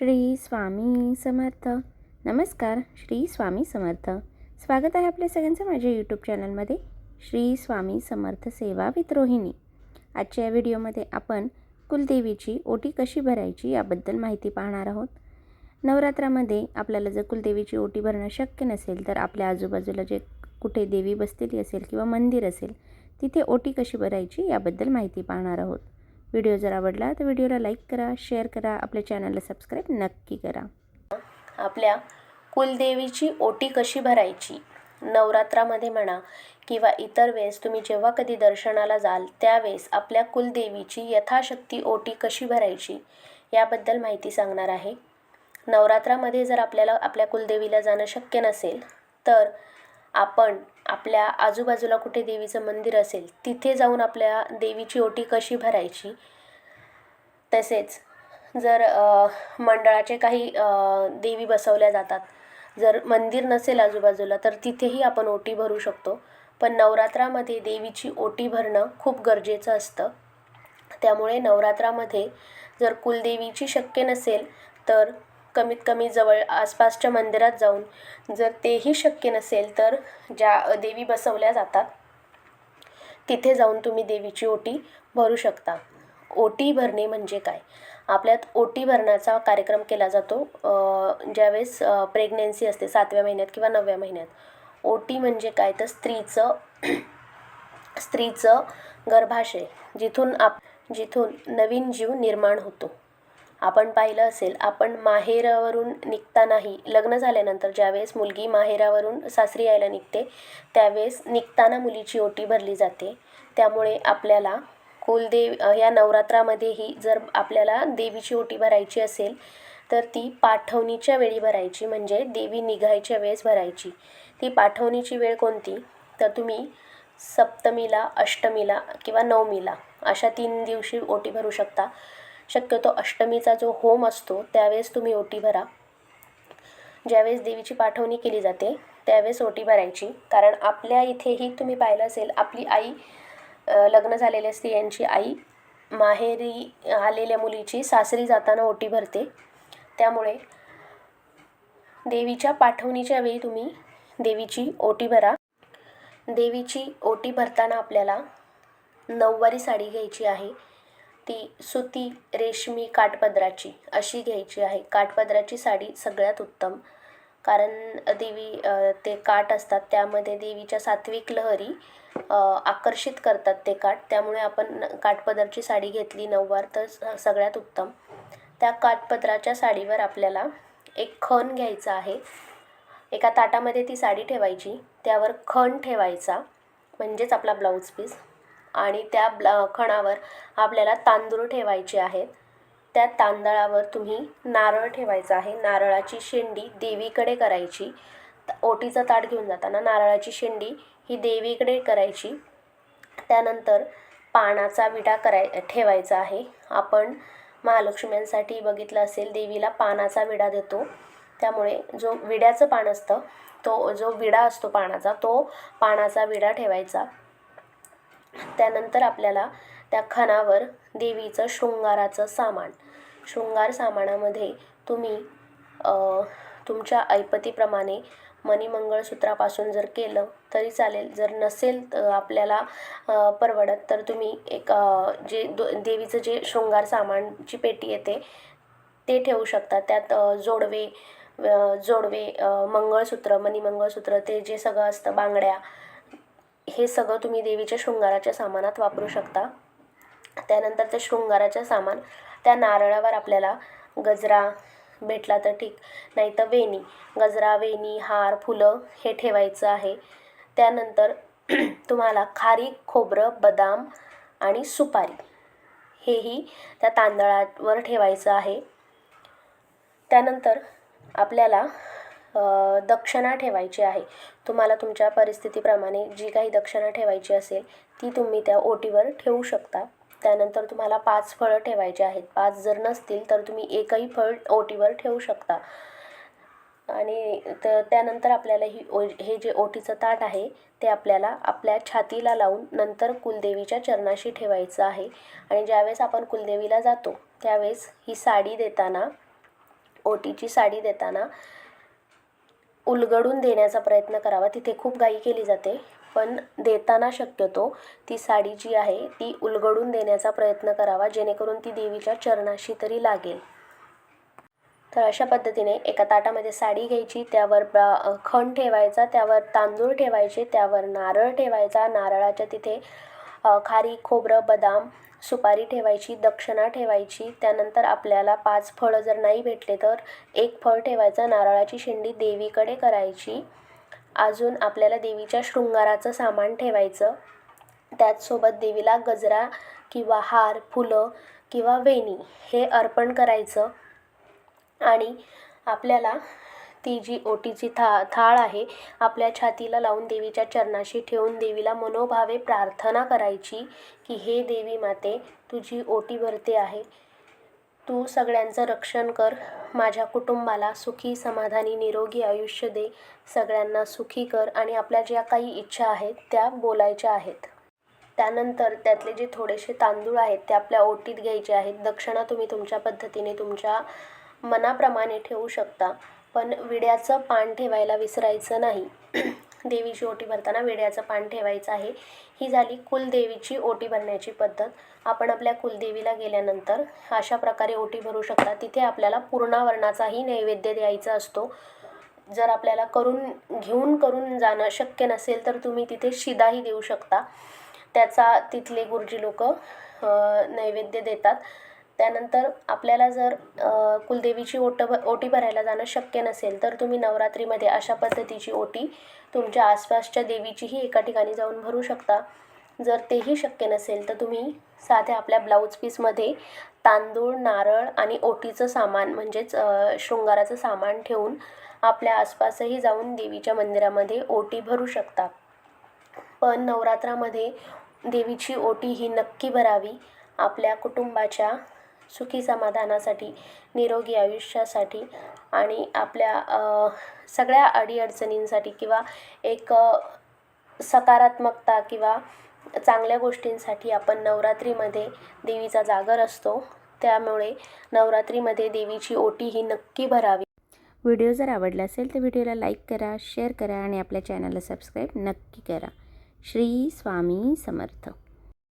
श्री स्वामी समर्थ. नमस्कार श्री स्वामी समर्थ. स्वागत आहे आपल्या सगळ्यांचं माझ्या यूट्यूब चॅनलमध्ये श्री स्वामी समर्थ सेवा विथ रोहिणी. आजच्या या व्हिडिओमध्ये आपण कुलदेवीची ओटी कशी भरायची याबद्दल माहिती पाहणार आहोत. नवरात्रामध्ये आपल्याला जर कुलदेवीची ओटी भरणं शक्य नसेल तर आपल्या आजूबाजूला जे कुठे देवी बसलेली असेल किंवा मंदिर असेल तिथे ओटी कशी भरायची याबद्दल माहिती पाहणार आहोत. व्हिडिओ जर आवडला तर व्हिडिओला लाईक करा शेअर करा आपल्या चॅनलला सबस्क्राईब नक्की करा. आपल्या कुलदेवीची ओटी कशी भरायची? नवरात्रामध्ये म्हणा किंवा इतर वेळेस तुम्ही जेव्हा कधी दर्शनाला जाल त्यावेळेस आपल्या कुलदेवीची यथाशक्ती ओटी कशी भरायची? याबद्दल माहिती सांगणार आहे. नवरात्रामध्ये जर आपल्याला आपल्या कुलदेवीला जाणं शक्य नसेल तर आपण आपल्या आजूबाजूला कुठे देवीचं मंदिर असेल तिथे जाऊन आपल्या देवीची ओटी कशी भरायची? तसेच जर मंडळाचे काही देवी बसवल्या जातात जर मंदिर नसेल आजूबाजूला तर तिथेही आपण ओटी भरू शकतो. पण नवरात्रामध्ये देवीची ओटी भरणं खूप गरजेचं असतं. त्यामुळे नवरात्रामध्ये जर कुलदेवीची शक्य नसेल तर कमीत कमी जवळ आसपासच्या मंदिरात जाऊन जर तेही शक्य नसेल तर ज्या देवी बसवल्या जातात तिथे जाऊन तुम्ही देवीची ओटी भरू शकता. ओटी भरणे म्हणजे काय? आपल्यात ओटी भरण्याचा कार्यक्रम केला जातो ज्यावेळेस प्रेग्नेन्सी असते सातव्या महिन्यात किंवा नवव्या महिन्यात. ओटी म्हणजे काय? तर स्त्रीचं स्त्रीचं गर्भाशय जिथून आप जिथून नवीन जीव निर्माण होतो. आपण पाहिलं असेल आपण माहेरावरून निघतानाही लग्न झाल्यानंतर ज्यावेळेस मुलगी माहेरावरून सासरी यायला निघते त्यावेळेस निघताना मुलीची ओटी भरली जाते. त्यामुळे आपल्याला कुलदेव ह्या या नवरात्रामध्येही जर आपल्याला देवीची ओटी भरायची असेल तर ती पाठवणीच्या वेळी भरायची म्हणजे देवी निघायच्या वेळेस भरायची. ती पाठवणीची वेळ कोणती? तर तुम्ही सप्तमीला अष्टमीला किंवा नवमीला अशा तीन दिवशी ओटी भरू शकता. शक्यतो अष्टमीचा जो होम असतो त्यावेळेस तुम्ही ओटी भरा. ज्यावेळेस देवीची पाठवणी केली जाते त्यावेळेस ओटी भरायची. कारण आपल्या इथेही तुम्ही पाहिलं असेल आपली आई लग्न झालेल्या स्त्रियांची आई माहेरी आलेल्या मुलीची सासरी जाताना ओटी भरते. त्यामुळे देवीच्या पाठवणीच्या वेळी तुम्ही देवीची ओटी भरा. देवीची ओटी भरताना आपल्याला नऊवारी साडी घ्यायची आहे. ती सुती रेशमी काठपदराची अशी घ्यायची आहे. काठपदराची साडी सगळ्यात उत्तम. कारण देवी ते काठ असतात त्यामध्ये देवीच्या सात्विक लहरी आकर्षित करतात ते काठ. त्यामुळे आपण काठपदराची काठपदरची साडी घेतली नऊवार तर सगळ्यात उत्तम. त्या काठपदराच्या साडीवर आपल्याला एक खण घ्यायचा आहे. एका ताटामध्ये ती साडी ठेवायची. त्यावर खण ठेवायचा. म्हणजेच आपला ब्लाऊज पीस. आणि त्या ब्ला खणावर आपल्याला तांदूळ ठेवायचे आहेत. त्या तांदळावर तुम्ही नारळ ठेवायचा आहे. नारळाची शेंडी देवीकडे करायची. ओटीचं ताट घेऊन जाताना नारळाची शेंडी ही देवीकडे करायची. त्यानंतर पानाचा विडा कराय ठेवायचा आहे. आपण महालक्ष्म्यांसाठी बघितलं असेल देवीला पानाचा विडा देतो. त्यामुळे जो विड्याचं पान असतं तो जो विडा असतो पानाचा तो पानाचा विडा ठेवायचा. त्यानंतर आपल्याला त्या खणावर देवीचं शृंगाराचं सामान. शृंगार सामानामध्ये तुम्ही तुमच्या ऐपतीप्रमाणे मणिमंगळसूत्रापासून जर केलं तरी चालेल. जर नसेल तर आपल्याला परवडत तर तुम्ही एक जे दो देवीचं जे शृंगार सामानची पेटी येते ते ठेवू शकता. त्यात जोडवे जोडवे मंगळसूत्र मणिमंगळसूत्र ते जे सगळं असतं बांगड्या हे सगळं तुम्ही देवीच्या शृंगाराच्या सामानात वापरू शकता. त्यानंतर ते शृंगाराच्या सामान त्या नारळावर आपल्याला गजरा भेटला तर ठीक. नाही तर वेणी गजरा वेणी हार फुलं हे ठेवायचं आहे. त्यानंतर तुम्हाला खारी खोबरं बदाम आणि सुपारी हेही त्या तांदळावर ठेवायचं आहे. त्यानंतर आपल्याला दक्षिणा ठेवायची आहे. तुम्हाला तुमच्या परिस्थितीप्रमाणे जी काही दक्षिणा ठेवायची असेल ती तुम्ही त्या ओटीवर ठेवू शकता. त्यानंतर तुम्हाला पाच फळं ठेवायची आहेत. पाच जर नसतील तर तुम्ही एकही फळ ओटीवर ठेवू शकता. आणि त त्यानंतर आपल्याला ही ओ हे जे ओटीचं ताट आहे ते आपल्याला आपल्या छातीला लावून नंतर कुलदेवीच्या चरणाशी ठेवायचं आहे. आणि ज्यावेळेस आपण कुलदेवीला जातो त्यावेळेस ही साडी देताना ओटीची साडी देताना उलगडून देण्याचा प्रयत्न करावा. तिथे खूप घाई केली जाते पण देताना शक्यतो ती साडी जी आहे ती उलगडून देण्याचा प्रयत्न करावा जेणेकरून ती देवीच्या चरणाशी तरी लागेल. तर अशा पद्धतीने एका ताटामध्ये साडी घ्यायची त्यावर खण ठेवायचा त्यावर तांदूळ ठेवायचे त्यावर नारळ ठेवायचा. नारळाच्या तिथे खारी खोबरं बदाम सुपारी ठेवायची दक्षिणा ठेवायची. त्यानंतर आपल्याला पाच फळं जर नाही भेटले तर एक फळ ठेवायचं. नारळाची शेंडी देवीकडे करायची. अजून आपल्याला देवीच्या शृंगाराचं सामान ठेवायचं. त्याचसोबत देवीला गजरा किंवा हार फुलं किंवा वेणी हे अर्पण करायचं. आणि आपल्याला ती जी ओटीची था थाळ आहे आपल्या छातीला लावून देवीच्या चरणाशी ठेवून देवीला मनोभावे प्रार्थना करायची की हे देवी माते तुझी ओटी भरते आहे. तू सगळ्यांचं रक्षण कर. माझ्या कुटुंबाला सुखी समाधानी निरोगी आयुष्य दे. सगळ्यांना सुखी कर आणि आपल्या ज्या काही इच्छा आहेत त्या बोलायच्या आहेत. त्यानंतर त्यातले जे थोडेसे तांदूळ आहेत ते आपल्या ओटीत घ्यायचे आहेत. दक्षिणा तुम्ही तुमच्या पद्धतीने तुमच्या मनाप्रमाणे ठेवू शकता. पण विड्याचं पान ठेवायला विसरायचं नाही. देवीची ओटी भरताना विड्याचं पान ठेवायचं आहे. ही झाली कुलदेवीची ओटी भरण्याची पद्धत. आपण आपल्या कुलदेवीला गेल्यानंतर अशा प्रकारे ओटी भरू शकता. तिथे आपल्याला पूर्णावरणाचाही नैवेद्य द्यायचा असतो. जर आपल्याला करून घेऊन करून जाणं शक्य नसेल तर तुम्ही तिथे शिदाही देऊ शकता. त्याचा तिथले गुरुजी लोक नैवेद्य देतात. त्यानंतर आपल्याला जर कुलदेवीची ओट भ ओटी भरायला जाणं शक्य नसेल तर तुम्ही नवरात्रीमध्ये अशा पद्धतीची ओटी तुमच्या आसपासच्या देवीचीही एका ठिकाणी जाऊन भरू शकता. जर तेही शक्य नसेल तर तुम्ही साध्या आपल्या ब्लाऊज पीसमध्ये तांदूळ नारळ आणि ओटीचं सामान म्हणजेच शृंगाराचं सामान ठेवून आपल्या आसपासही जाऊन देवीच्या मंदिरामध्ये ओटी भरू शकता. पण नवरात्रामध्ये देवीची ओटी ही नक्की भरावी. आपल्या कुटुंबाच्या सुखी समाधानासाठी निरोगी आयुष्यासाठी आणि आपल्या सगळ्या अडीअडचणींसाठी किंवा एक सकारात्मकता किंवा चांगल्या गोष्टींसाठी आपण नवरात्रीमध्ये देवीचा जागर असतो. त्यामुळे नवरात्रीमध्ये देवीची ओटी ही नक्की भरावी. व्हिडिओ जर आवडला असेल तर व्हिडिओला लाईक करा शेअर करा आणि आपल्या चॅनलला सबस्क्राईब नक्की करा. श्री स्वामी समर्थ.